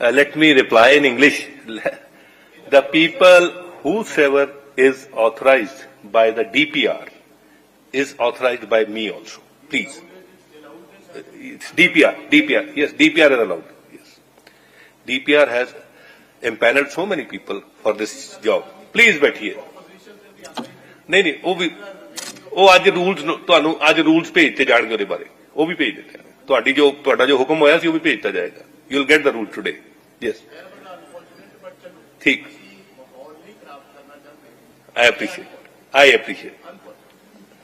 Uh, let me reply in English. The people whosoever is authorized by the DPR is authorized by me also. Please. Uh, It's DPR, DPR, yes, DPR is allowed. Yes. DPR has empaneled so many people for this job. Please बैठिए ਨਹੀਂ ਨਹੀਂ ਉਹ ਵੀ ਉਹ ਅੱਜ rules ਤੁਹਾਨੂੰ ਅੱਜ rules ਭੇਜਤੇ ਜਾਣਗੇ ਉਹਦੇ ਬਾਰੇ ਉਹ ਵੀ ਭੇਜ ਦਿੱਤੇ ਨੇ। ਤੁਹਾਡੀ ਜੋ ਤੁਹਾਡਾ ਜੋ ਹੁਕਮ ਹੋਇਆ ਸੀ ਉਹ ਵੀ ਭੇਜਤਾ ਜਾਏਗਾ you will get the rule today yes ਠੀਕ I appreciate I appreciate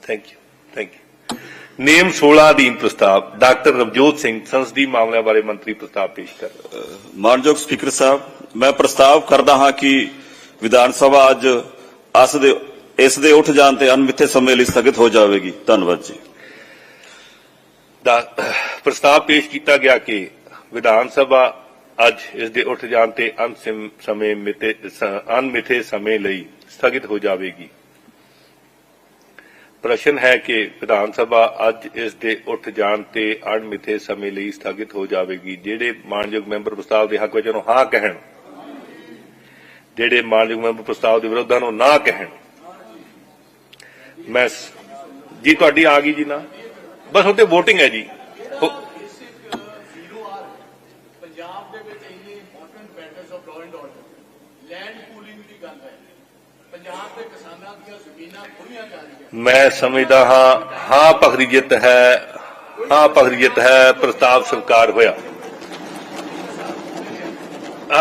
thank you thank you ਨੇਮ 16 ਅਧੀਨ ਪ੍ਰਸਤਾਵ ਡਾਕਟਰ ਰਵਜੋਤ ਸਿੰਘ ਸੰਸਦੀ ਮਾਮਲਿਆਂ ਬਾਰੇ ਮੰਤਰੀ ਪ੍ਰਸਤਾਵ ਪੇਸ਼ ਕਰ। ਮਾਨਯੋਗ ਸਪੀਕਰ ਸਾਹਿਬ ਮੈਂ ਪ੍ਰਸਤਾਵ ਕਰਦਾ ਹਾਂ ਕਿ ਵਿਧਾਨ ਸਭਾ ਅੱਜ ਅਸ ਦੇ ਇਸ ਦੇ ਉੱਠ ਜਾਣ ਤੇ ਅਨਮਿੱਥੇ ਸਮੇਂ ਲਈ ਸਥਗਿਤ ਹੋ ਜਾਵੇਗੀ ਧੰਨਵਾਦ ਜੀ ਦਾ ਪ੍ਰਸਤਾਵ ਪੇਸ਼ ਕੀਤਾ ਗਿਆ ਕਿ ਵਿਧਾਨ ਸਭਾ ਅੱਜ ਇਸ ਦੇ ਉੱਠ ਜਾਣ ਤੇ ਅੰਤਿਮ ਸਮੇਂ ਮਿਤੇ ਸ- ਸਮੇਂ ਲਈ ਸਥਗਿਤ ਹੋ ਜਾਵੇਗੀ। ਪ੍ਰਸ਼ਨ ਹੈ ਕਿ ਵਿਧਾਨ ਸਭਾ ਅੱਜ ਇਸ ਦੇ ਉੱਠ ਜਾਣ ਤੇ ਅਣਮਿੱਥੇ ਸਮੇਂ ਲਈ ਸਥਗਿਤ ਹੋ ਜਾਵੇਗੀ। ਜਿਹੜੇ ਮਾਨਯੋਗ ਮੈਂਬਰ ਪ੍ਰਸਤਾਵ ਦੇ ਹੱਕ ਵਿੱਚ ਉਹਨੂੰ ਹਾਂ ਕਹਿਣ, ਜਿਹੜੇ ਮਾਨਯੋਗ ਮੈਂਬਰ ਪ੍ਰਸਤਾਵ ਦੇ ਵਿਰੋਧ ਨੂੰ ਨਾ ਕਹਿਣ। ਮੈਂ ਜੀ, ਤੁਹਾਡੀ ਆ ਗਈ ਜੀ ਨਾ? ਬਸ ਉੱਤੇ VOTING ਹੈ ਜੀ ਉਹ- ਪੰਜਾਬ ਦੇ ਵਿੱਚ ਇੰਨੇ important matters of law and order land pooling ਦੀ ਗੱਲ ਹੈ ਪੰਜਾਬ ਦੇ ਕਿਸਾਨਾਂ ਦੀਆਂ ਜ਼ਮੀਨਾਂ ਖੋਹੀਆਂ ਜਾ ਰਹੀਆਂ ਮੈਂ ਸਮਝਦਾ ਹਾਂ ਹਾਂ ਪਖਰੀਜਤ ਹੈ ਹਾਂ ਪਖਰੀਜਤ ਹੈ ਪ੍ਰਸਤਾਵ ਸਵੀਕਾਰ ਹੋਇਆ।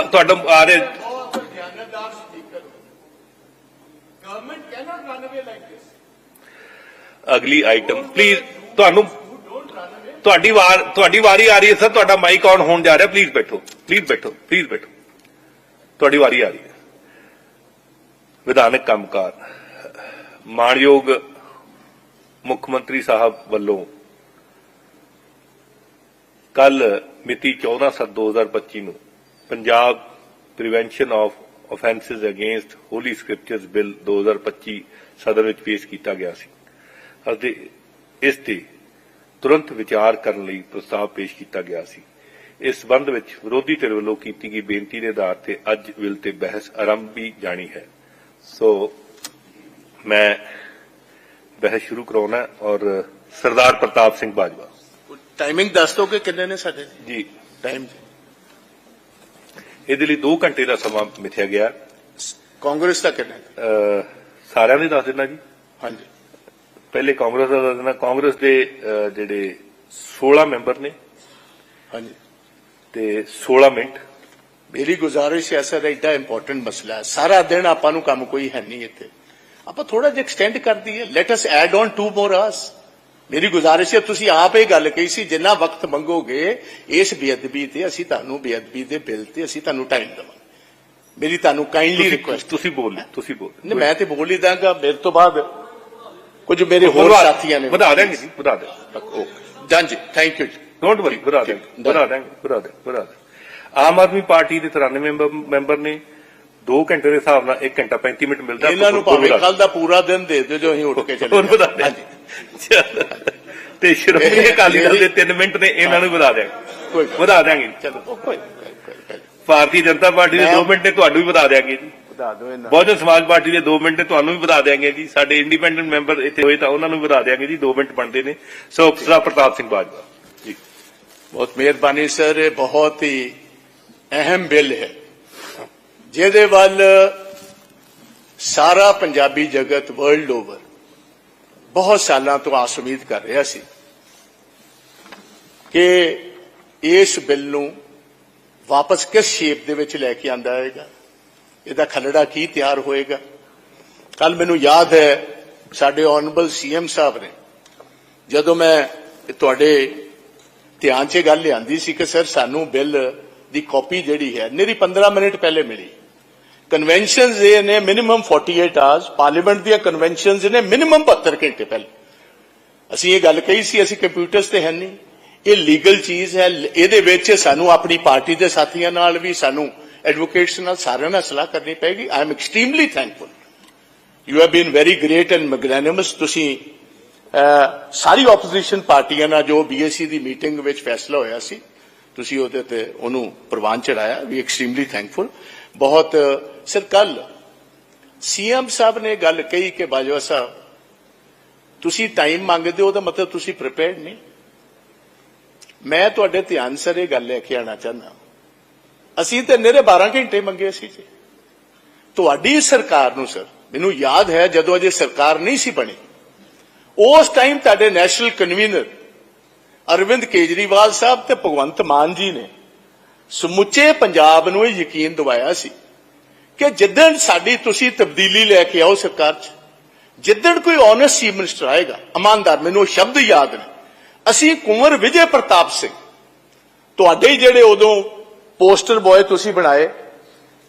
ਤੁਹਾਡਾ ਆ ਰਹੇ ਬਹੁਤ ਧਿਆਨਦਾਰ speaker government cannot run away like this ਅਗਲੀ ਆਈਟਮ ਪਲੀਜ਼ ਤੁਹਾਨੂੰ ਤੁਹਾਡੀ ਵਾਰ ਤੁਹਾਡੀ ਵਾਰੀ ਆ ਰਹੀ ਹੈ ਸਰ ਤੁਹਾਡਾ ਮਾਈਕ ਆਨ ਹੋਣ ਜਾ ਰਿਹਾ ਪਲੀਜ਼ ਬੈਠੋ ਪਲੀਜ਼ ਬੈਠੋ ਪਲੀਜ਼ ਬੈਠੋ। ਤੁਹਾਡੀ ਵਾਰੀ ਆ ਰਹੀ ਹੈ। ਵਿਧਾਨਕ ਕੰਮਕਾਰ। ਮਾਣਯੋਗ ਮੁੱਖ ਮੰਤਰੀ ਸਾਹਿਬ ਵੱਲੋਂ ਕੱਲ ਮਿਤੀ 14/7/2025 ਨੂੰ Punjab prevention of offences against holy scriptures bill 2025 ਸਦਨ ਵਿੱਚ ਪੇਸ਼ ਕੀਤਾ ਗਿਆ ਸੀ। ਅਤੇ ਇਸ ਤੇ ਤੁਰੰਤ ਵਿਚਾਰ ਕਰਨ ਲਈ ਪ੍ਰਸਤਾਵ ਪੇਸ਼ ਕੀਤਾ ਗਿਆ ਸੀ। ਇਸ ਸਬੰਧ ਵਿੱਚ ਵਿਰੋਧੀ ਧਿਰ ਵੱਲੋਂ ਕੀਤੀ ਗਈ ਬੇਨਤੀ ਦੇ ਆਧਾਰ ਤੇ ਅੱਜ ਬਿੱਲ ਤੇ ਬਹਿਸ ਆਰੰਭ ਵੀ ਜਾਣੀ ਹੈ। ਸੋ ਮੈਂ ਬਹਿਸ ਸ਼ੁਰੂ ਕਰਾਉਣਾ ਔਰ ਸਰਦਾਰ ਪ੍ਰਤਾਪ ਸਿੰਘ ਬਾਜਵਾ। ਟਾਈਮਿੰਗ ਦੱਸ ਦੋ ਕਿ ਕਿੰਨੇ ਨੇ ਸਾਡੇ? ਜੀ। ਟਾਈਮ ਇਹਦੇ ਲਈ 2 ਘੰਟੇ ਦਾ ਸਮਾਂ ਮਿਥਿਆ ਗਿਆ। ਕਾਂਗਰਸ ਦਾ ਕਿੰਨਾ? ਸਾਰਿਆਂ ਦੇ ਦੱਸ ਦੇਣਾ ਜੀ। ਹਾਂਜੀ। ਪਹਿਲੇ ਕਾਂਗਰਸ ਦਾ ਦੱਸ ਦੇਣਾ। ਕਾਂਗਰਸ ਦੇ ਜਿਹੜੇ 16 ਮੈਂਬਰ ਨੇ। ਹਾਂਜੀ। ਤੇ 16 ਮਿੰਟ ਮੇਰੀ ਗੁਜ਼ਾਰਿਸ਼ ਹੈ ਸਰ ਐਡਾ ਇੰਪੋਰਟੈਂਟ ਮਸਲਾ ਹੈ। ਸਾਰਾ ਦਿਨ ਆਪਾਂ ਨੂੰ ਕੰਮ ਕੋਈ ਹੈ ਨਹੀਂ ਇੱਥੇ। ਆਪਾਂ ਥੋੜਾ ਜਿਹਾ ਐਕਸਟੈਂਡ ਕਰ ਦਈਏ let us add on two more ਆਸ ਮੇਰੀ ਗੁਜ਼ਾਰਿਸ਼ ਹੈ ਤੁਸੀਂ ਆਪ ਇਹ ਗੱਲ ਕਹੀ ਸੀ ਜਿੰਨਾ ਵਕਤ ਮੰਗੋਗੇ ਇਸ ਬੇਅਦਬੀ ਤੇ ਅਸੀਂ ਤੁਹਾਨੂੰ ਬੇਅਦਬੀ ਦੇ ਬਿੱਲ ਤੇ ਅਸੀਂ ਤੁਹਾਨੂੰ ਟਾਈਮ ਦੇਵਾਂਗੇ। ਮੇਰੀ ਤੁਹਾਨੂੰ ਕਾਈਂਡਲੀ ਰਿਕੁਐਸਟ ਤੁਸੀਂ ਬੋਲ ਤੁਸੀਂ ਬੋਲ। ਨਹੀਂ ਮੈਂ ਤੇ ਬੋਲ ਹੀ ਦਾਂਗਾ। ਮੇਰੇ ਤੋਂ ਬਾਅਦ ਕੁਝ ਮੇਰੇ ਹੋਰ ਸਾਥੀਆਂ ਨੇ ਵਧਾ ਦੇਣਗੇ ਜੀ ਵਧਾ ਦੇ ਡਨ ਜੀ ਥੈਂਕ ਯੂ ਡੋਂਟ ਵਰੀ ਵਧਾ ਠੀਕ, ਵਧਾ ਦੇਣਗੇ ਵਧਾ ਦੇ ਵਧਾ ਦੇ ਆਮ ਆਦਮੀ ਪਾਰਟੀ ਦੇ 93 ਮੈਂਬਰ ਨੇ। 2 ਘੰਟੇ ਦੇ ਹਿਸਾਬ ਨਾਲ 1 ਘੰਟਾ 35 ਮਿੰਟ ਮਿਲਦਾ ਇਹਨਾਂ ਨੂੰ ਭਾਵੇਂ ਕੱਲ ਦਾ ਪੂਰਾ ਦਿਨ ਦੇ ਦਿਓ ਜੋ ਅਸੀਂ ਉੱਠ ਕੇ ਚਲੇ ਹਾਂਜੀ। ਤੇ ਸ਼੍ਰੋਮਣੀ ਅਕਾਲੀ ਦਲ ਦੇ 3 ਮਿੰਟ ਨੇ ਇਹਨਾਂ ਨੂੰ ਵਧਾ ਗੱਲ ਵਧਾ ਦੇਣਗੇ ਚਲੋ ਕੋਈ ਭਾਰਤੀ ਜਨਤਾ ਪਾਰਟੀ ਦੇ ਮੈਂ- 2 ਮਿੰਟ ਨੇ ਤੁਹਾਨੂੰ ਵੀ ਵਧਾ ਦੇਣਗੇ ਜੀ। ਵਧਾ ਦਿਓ ਇਹਨਾਂ ਬਹੁਜਨ ਸਮਾਜ ਪਾਰਟੀ ਦੇ 2 ਮਿੰਟ ਨੇ ਤੁਹਾਨੂੰ ਵੀ ਵਧਾ ਦੇਣਗੇ ਜੀ। ਸਾਡੇ ਇੰਡੀਪੈਂਡੈਂਟ ਮੈਂਬਰ ਇੱਥੇ ਹੋਏ ਤਾਂ ਉਹਨਾਂ ਨੂੰ ਵਧਾ ਦੇਣਗੇ ਜੀ। 2 ਮਿੰਟ ਬਣਦੇ ਨੇ। ਸੋ ਸਰਦਾਰ ਪ੍ਰਤਾਪ ਸਿੰਘ ਬਾਜਵਾ। ਜੀ। ਬਹੁਤ ਮਿਹਰਬਾਨੀ ਸਰ। ਇਹ ਬਹੁਤ ਹੀ ਅਹਿਮ ਬਿੱਲ ਹੈ, ਜਿਹਦੇ ਵੱਲ ਸਾਰਾ ਪੰਜਾਬੀ ਜਗਤ ਵਰਲਡ ਓਵਰ ਬਹੁਤ ਸਾਲਾਂ ਤੋਂ ਆਸ ਉਮੀਦ ਕਰ ਰਿਹਾ ਸੀ ਕਿ ਇਸ ਬਿੱਲ ਨੂੰ ਵਾਪਸ ਕਿਸ ਸ਼ੇਪ ਦੇ ਵਿੱਚ ਲੈ ਕੇ ਆਂਦਾ ਹੋਏਗਾ, ਇਹਦਾ ਖਲੜਾ ਕੀ ਤਿਆਰ ਹੋਏਗਾ? ਕੱਲ ਮੈਨੂੰ ਯਾਦ ਹੈ, ਸਾਡੇ ਆਨਰੇਬਲ ਸੀਐਮ ਸਾਹਿਬ ਨੇ, ਜਦੋਂ ਮੈਂ ਤੁਹਾਡੇ ਧਿਆਨ 'ਚ ਇਹ ਗੱਲ ਲਿਆਂਦੀ ਸੀ ਕਿ ਸਰ, ਸਾਨੂੰ ਬਿੱਲ ਦੀ ਕਾਪੀ ਜਿਹੜੀ ਹੈ ਮੇਰੀ 15 ਮਿੰਟ ਪਹਿਲੇ ਮਿਲੀ। ਕਨਵੈਨਸ਼ਨਸ ਇਹ ਨੇ ਮਿਨੀਮਮ 48 ਆਵਰਸ ਪਾਰਲੀਮੈਂਟ ਦੀਆਂ ਕਨਵੈਨਸ਼ਨਸ ਨੇ ਮਿਨੀਮਮ 72 ਘੰਟੇ ਪਹਿਲੇ। ਅਸੀਂ ਇਹ ਗੱਲ ਕਹੀ ਸੀ, ਅਸੀਂ ਕੰਪਿਊਟਰਸ ਤੇ ਹੈ ਨਹੀਂ। ਇਹ ਲੀਗਲ ਚੀਜ਼ ਹੈ, ਇਹਦੇ ਵਿੱਚ ਸਾਨੂੰ ਆਪਣੀ ਪਾਰਟੀ ਦੇ ਸਾਥੀਆਂ ਨਾਲ ਵੀ, ਸਾਨੂੰ ਐਡਵੋਕੇਟਸ ਨਾਲ ਸਾਰਿਆਂ ਨਾਲ ਸਲਾਹ ਕਰਨੀ ਪੈਗੀ I am extremely thankful you have been very great and magnanimous ਤੁਸੀਂ ਸਾਰੀ ਆਪੋਜੀਸ਼ਨ ਪਾਰਟੀਆਂ ਨਾਲ ਜੋ ਬੀਐਸਸੀ ਦੀ ਮੀਟਿੰਗ ਵਿੱਚ ਫੈਸਲਾ ਹੋਇਆ ਸੀ ਤੁਸੀਂ ਉਹਦੇ ਤੇ ਉਹਨੂੰ ਪ੍ਰਵਾਨ ਚੜਾਇਆ ਵੀ ਐਕਸਟ੍ਰੀਮਲੀ ਥੈਂਕਫੁਲ ਬਹੁਤ, ਸਰ ਕੱਲ ਸੀਐਮ ਸਾਹਿਬ ਨੇ ਗੱਲ ਕਹੀ ਕਿ ਬਾਜਵਾ ਸਾਹਿਬ, ਤੁਸੀਂ ਟਾਈਮ ਮੰਗਦੇ ਹੋ ਤਾਂ ਮਤਲਬ ਤੁਸੀਂ ਪ੍ਰਿਪੇਅਰਡ ਨਹੀਂ। ਮੈਂ ਤੁਹਾਡੇ ਧਿਆਨ ਸਰ ਇਹ ਗੱਲ ਲੈ ਕੇ ਆਣਾ ਚਾਹੁੰਦਾ। ਅਸੀਂ ਤੇ ਨਿਹਰੇ 12 ਘੰਟੇ ਮੰਗੇ ਸੀ ਜੀ। ਤੁਹਾਡੀ ਸਰਕਾਰ ਨੂੰ, ਸਰ, ਮੈਨੂੰ ਯਾਦ ਹੈ ਜਦੋਂ ਅਜੇ ਸਰਕਾਰ ਨਹੀਂ ਸੀ ਬਣੀ। ਉਸ ਟਾਈਮ ਤੁਹਾਡੇ ਨੈਸ਼ਨਲ ਕਨਵੀਨਰ ਅਰਵਿੰਦ ਕੇਜਰੀਵਾਲ ਸਾਹਿਬ ਤੇ ਭਗਵੰਤ ਮਾਨ ਜੀ ਨੇ ਸਮੁੱਚੇ ਪੰਜਾਬ ਨੂੰ ਇਹ ਯਕੀਨ ਦਿਵਾਇਆ ਸੀ ਕਿ ਜਿੱਦਣ ਸਾਡੀ ਤੁਸੀਂ ਤਬਦੀਲੀ ਲੈ ਕੇ ਆਓ ਸਰਕਾਰ 'ਚ, ਜਿੱਦਣ ਕੋਈ ਓਨੈਸਟ ਚੀਫ ਮਿਨਿਸਟਰ ਆਏਗਾ, ਇਮਾਨਦਾਰ, ਮੈਨੂੰ ਉਹ ਸ਼ਬਦ ਯਾਦ ਨੇ, ਅਸੀਂ ਕੁੰਵਰ ਵਿਜੇ ਪ੍ਰਤਾਪ ਸਿੰਘ, ਤੁਹਾਡੇ ਹੀ ਜਿਹੜੇ ਉਦੋਂ ਪੋਸਟਰ ਬॉय ਤੁਸੀਂ ਬਣਾਏ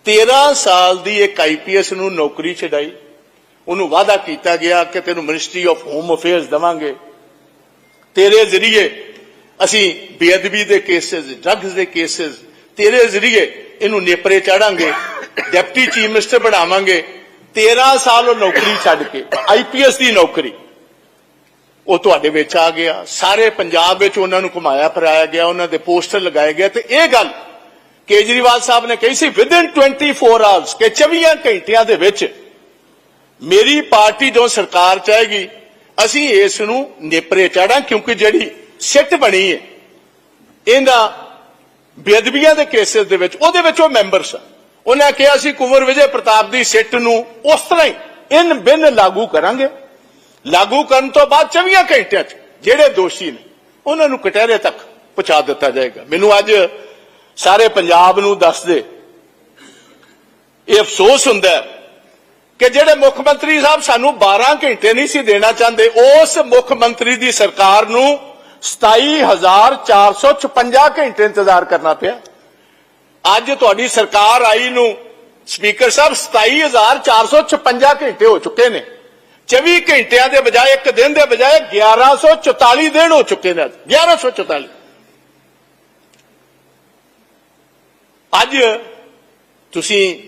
13 ਸਾਲ ਦੀ ਇੱਕ ਆਈਪੀਐਸ ਨੂੰ ਨੌਕਰੀ ਛਡਾਈ, ਉਹਨੂੰ ਵਾਅਦਾ ਕੀਤਾ ਗਿਆ ਕਿ ਤੈਨੂੰ ਮਿਨਿਸਟਰੀ ਆਫ ਹੋਮ ਅਫੇਅਰਸ ਦਵਾਂਗੇ, ਤੇਰੇ ਜ਼ਰੀਏ ਅਸੀਂ ਬੇਅਦਬੀ ਦੇ ਕੇਸਿਸ ਡਰੱਗਸ ਦੇ ਕੇਸਿਸ ਤੇਰੇ ਜ਼ਰੀਏ ਇਹਨੂੰ ਨੇਪਰੇ ਚਾੜਾਂਗੇ ਡਿਪਟੀ ਚੀਫ ਮਿਨਿਸਟਰ ਬਣਾਵਾਂਗੇ 13 ਸਾਲ ਉਹ ਨੌਕਰੀ ਛੱਡ ਕੇ ਆਈਪੀਐਸ ਦੀ ਨੌਕਰੀ। ਉਹ ਤੁਹਾਡੇ ਵਿੱਚ ਆ ਗਿਆ, ਸਾਰੇ ਪੰਜਾਬ ਵਿੱਚ ਉਹਨਾਂ ਨੂੰ ਘੁਮਾਇਆ ਫਰਾਇਆ ਗਿਆ, ਉਹਨਾਂ ਦੇ ਪੋਸਟਰ ਲਗਾਏ ਗਏ ਤੇ ਇਹ ਗੱਲ ਕੇਜਰੀਵਾਲ ਸਾਹਿਬ ਨੇ ਕਹੀ ਸੀ ਵਿਦ ਇਨ 24 ਆਵਰਸ ਕਿ 24 ਘੰਟਿਆਂ ਦੇ ਵਿੱਚ ਮੇਰੀ ਪਾਰਟੀ ਜੋ ਸਰਕਾਰ ਚਾਹੇਗੀ, ਅਸੀਂ ਇਸ ਨੂੰ ਨੇਪਰੇ ਚਾੜਾਂ ਕਿਉਂਕਿ ਜਿਹੜੀ ਸਿੱਟ ਬਣੀ ਹੈ। ਇਹਨਾਂ ਬੇਅਦਬੀਆਂ ਦੇ ਕੇਸਿਸ ਦੇ ਵਿੱਚ, ਉਹਦੇ ਵਿੱਚ ਉਹ ਮੈਂਬਰ ਸਨ ਉਹਨਾਂ ਕਿਹਾ ਸੀ, ਕੁਵਰ ਵਿਜੇ ਪ੍ਰਤਾਪ ਦੀ ਸਿੱਟ ਨੂੰ ਉਸ ਤਰ੍ਹਾਂ ਹੀ ਇਨ ਬਿਨ ਲਾਗੂ ਕਰਾਂਗੇ। ਲਾਗੂ ਕਰਨ ਤੋਂ ਬਾਅਦ 24 ਘੰਟਿਆਂ 'ਚ ਜਿਹੜੇ ਦੋਸ਼ੀ ਨੇ, ਉਹਨਾਂ ਨੂੰ ਕਟਹਿਰੇ ਤੱਕ ਪਹੁੰਚਾ ਦਿੱਤਾ ਜਾਏਗਾ। ਮੈਨੂੰ ਅੱਜ ਸਾਰੇ ਪੰਜਾਬ ਨੂੰ ਦੱਸ ਦੇ ਇਹ ਅਫਸੋਸ ਹੁੰਦਾ ਕਿ ਜਿਹੜੇ ਮੁੱਖ ਮੰਤਰੀ ਸਾਹਿਬ ਸਾਨੂੰ 12 ਘੰਟੇ ਨਹੀਂ ਸੀ ਦੇਣਾ ਚਾਹੁੰਦੇ, ਉਸ ਮੁੱਖ ਮੰਤਰੀ ਦੀ ਸਰਕਾਰ ਨੂੰ 27456 ਘੰਟੇ ਇੰਤਜ਼ਾਰ ਕਰਨਾ ਪਿਆ। ਅੱਜ ਤੁਹਾਡੀ ਸਰਕਾਰ ਆਈ ਨੂੰ ਸਪੀਕਰ ਸਾਹਿਬ 27456 ਘੰਟੇ ਹੋ ਚੁੱਕੇ ਨੇ। 24 ਘੰਟਿਆਂ ਦੇ ਬਜਾਏ, ਇੱਕ ਦਿਨ ਦੇ ਬਜਾਏ 1144 ਦਿਨ ਹੋ ਚੁੱਕੇ ਨੇ ਅੱਜ। 1144 ਅੱਜ ਤੁਸੀਂ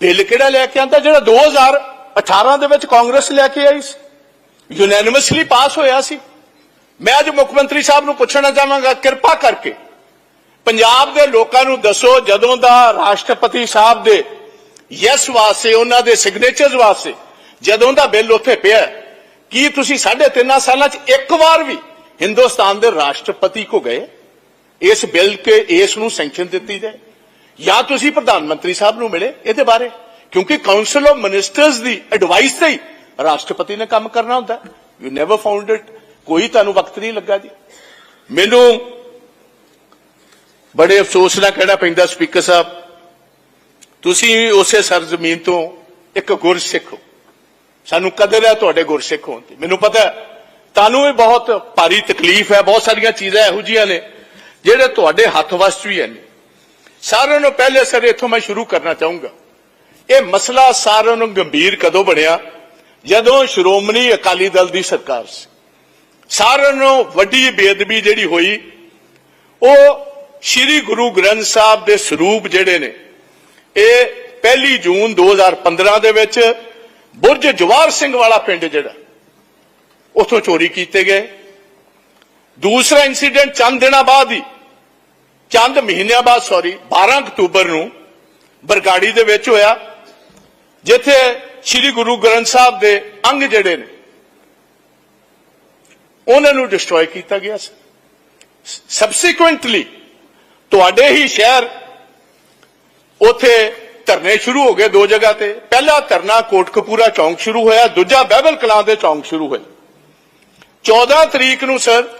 ਬਿੱਲ ਕਿਹੜਾ ਲੈ ਕੇ ਆਂਦਾ? ਜਿਹੜਾ 2018 ਦੇ ਵਿੱਚ ਕਾਂਗਰਸ ਲੈ ਕੇ ਆਈ ਸੀ। ਯੂਨੈਨਿਮਸਲੀ ਪਾਸ ਹੋਇਆ ਸੀ। ਮੈਂ ਅੱਜ ਮੁੱਖ ਮੰਤਰੀ ਸਾਹਿਬ ਨੂੰ ਪੁੱਛਣਾ ਚਾਹਾਂਗਾ, ਕਿਰਪਾ ਕਰਕੇ ਪੰਜਾਬ ਦੇ ਲੋਕਾਂ ਨੂੰ ਦੱਸੋ, ਜਦੋਂ ਦਾ ਰਾਸ਼ਟਰਪਤੀ ਸਾਹਿਬ ਦੇ ਯੈਸ ਵਾਸਤੇ, ਉਹਨਾਂ ਦੇ ਸਿਗਨੇਚਰਸ ਵਾਸਤੇ, ਜਦੋਂ ਦਾ ਬਿੱਲ ਉੱਥੇ ਪਿਆ, ਕੀ ਤੁਸੀਂ ਸਾਢੇ ਤਿੰਨਾਂ ਸਾਲਾਂ 'ਚ ਇੱਕ ਵਾਰ ਵੀ ਹਿੰਦੁਸਤਾਨ ਦੇ ਰਾਸ਼ਟਰਪਤੀ ਕੋ ਗਏ? ਇਸ ਬਿੱਲ ਕੇ, ਇਸ ਨੂੰ ਸੈਂਕਸ਼ਨ ਦਿੱਤੀ ਜਾਏ? ਜਾਂ ਤੁਸੀਂ ਪ੍ਰਧਾਨ ਮੰਤਰੀ ਸਾਹਿਬ ਨੂੰ ਮਿਲੇ ਇਹਦੇ ਬਾਰੇ? ਕਿਉਂਕਿ ਕਾਉਂਸਲ ਆਫ ਮਿਨਿਸਟਰਸ ਦੀ ਐਡਵਾਈਸ ਤੇ ਹੀ ਰਾਸ਼ਟਰਪਤੀ ਨੇ ਕੰਮ ਕਰਨਾ ਹੁੰਦਾ। ਯੂ ਨੈਵਰ ਫਾਊਂਡ ਇਟ ਕੋਈ ਤੁਹਾਨੂੰ ਵਕਤ ਨਹੀਂ ਲੱਗਾ ਜੀ। ਮੈਨੂੰ ਬੜੇ ਅਫਸੋਸ ਨਾਲ ਕਹਿਣਾ ਪੈਂਦਾ ਸਪੀਕਰ ਸਾਹਿਬ, ਤੁਸੀਂ ਉਸੇ ਸਰਜ਼ਮੀਨ ਤੋਂ ਇੱਕ ਗੁਰਸਿੱਖ ਹੋ। ਸਾਨੂੰ ਕਦਰ ਹੈ ਤੁਹਾਡੇ ਗੁਰਸਿੱਖ ਹੋਣ ਦੀ ਮੈਨੂੰ ਪਤਾ ਤੁਹਾਨੂੰ ਵੀ ਬਹੁਤ ਭਾਰੀ ਤਕਲੀਫ ਹੈ, ਬਹੁਤ ਸਾਰੀਆਂ ਚੀਜ਼ਾਂ ਇਹੋ ਜੀਆਂ ਨੇ, ਜਿਹੜੇ ਤੁਹਾਡੇ ਹੱਥ ਵੱਸ ਵੀ ਹਨ ਸਾਰਿਆਂ ਨੂੰ ਪਹਿਲੇ ਸਰ ਇੱਥੋਂ ਮੈਂ ਸ਼ੁਰੂ ਕਰਨਾ ਚਾਹੂੰਗਾ। ਇਹ ਮਸਲਾ ਸਾਰਿਆਂ ਨੂੰ ਗੰਭੀਰ ਕਦੋਂ ਬਣਿਆ? ਜਦੋਂ ਸ਼੍ਰੋਮਣੀ ਅਕਾਲੀ ਦਲ ਦੀ ਸਰਕਾਰ ਸੀ। ਸਾਰਿਆਂ ਨੂੰ ਵੱਡੀ ਬੇਅਦਬੀ ਜਿਹੜੀ ਹੋਈ, ਉਹ ਸ੍ਰੀ ਗੁਰੂ ਗ੍ਰੰਥ ਸਾਹਿਬ ਦੇ ਸਰੂਪ ਜਿਹੜੇ ਨੇ, ਇਹ ਪਹਿਲੀ ਜੂਨ 2015 ਦੇ ਵਿੱਚ ਬੁਰਜ ਜਵਾਰ ਸਿੰਘ ਵਾਲਾ ਪਿੰਡ ਜਿਹੜਾ, ਉਥੋਂ ਚੋਰੀ ਕੀਤੇ ਗਏ। ਦੂਸਰਾ ਇਨਸੀਡੈਂਟ ਚੰਦ ਦਿਨਾਂ ਬਾਅਦ ਹੀ, ਚੰਦ ਮਹੀਨਿਆਂ ਬਾਅਦ ਸੌਰੀ 12 ਅਕਤੂਬਰ ਨੂੰ ਬਰਗਾੜੀ ਦੇ ਵਿੱਚ ਹੋਇਆ, ਜਿੱਥੇ ਸ੍ਰੀ ਗੁਰੂ ਗ੍ਰੰਥ ਸਾਹਿਬ ਦੇ ਅੰਗ ਜਿਹੜੇ ਨੇ ਉਹਨਾਂ ਨੂੰ ਡਿਸਟਰੋਏ ਕੀਤਾ ਗਿਆ ਸੀ। ਸਬਸੀਕੁਐਂਟਲੀ ਤੁਹਾਡੇ ਹੀ ਸ਼ਹਿਰ ਉਥੇ ਧਰਨੇ ਸ਼ੁਰੂ ਹੋ ਗਏ ਦੋ ਜਗ੍ਹਾ ਤੇ। ਪਹਿਲਾ ਧਰਨਾ ਕੋਟਕਪੂਰਾ ਚੌਂਕ ਸ਼ੁਰੂ ਹੋਇਆ, ਦੂਜਾ ਬਹਿਬਲ ਕਲਾਂ ਦੇ ਚੌਂਕ ਸ਼ੁਰੂ ਹੋਇਆ 14 ਤਰੀਕ ਨੂੰ, ਸਰ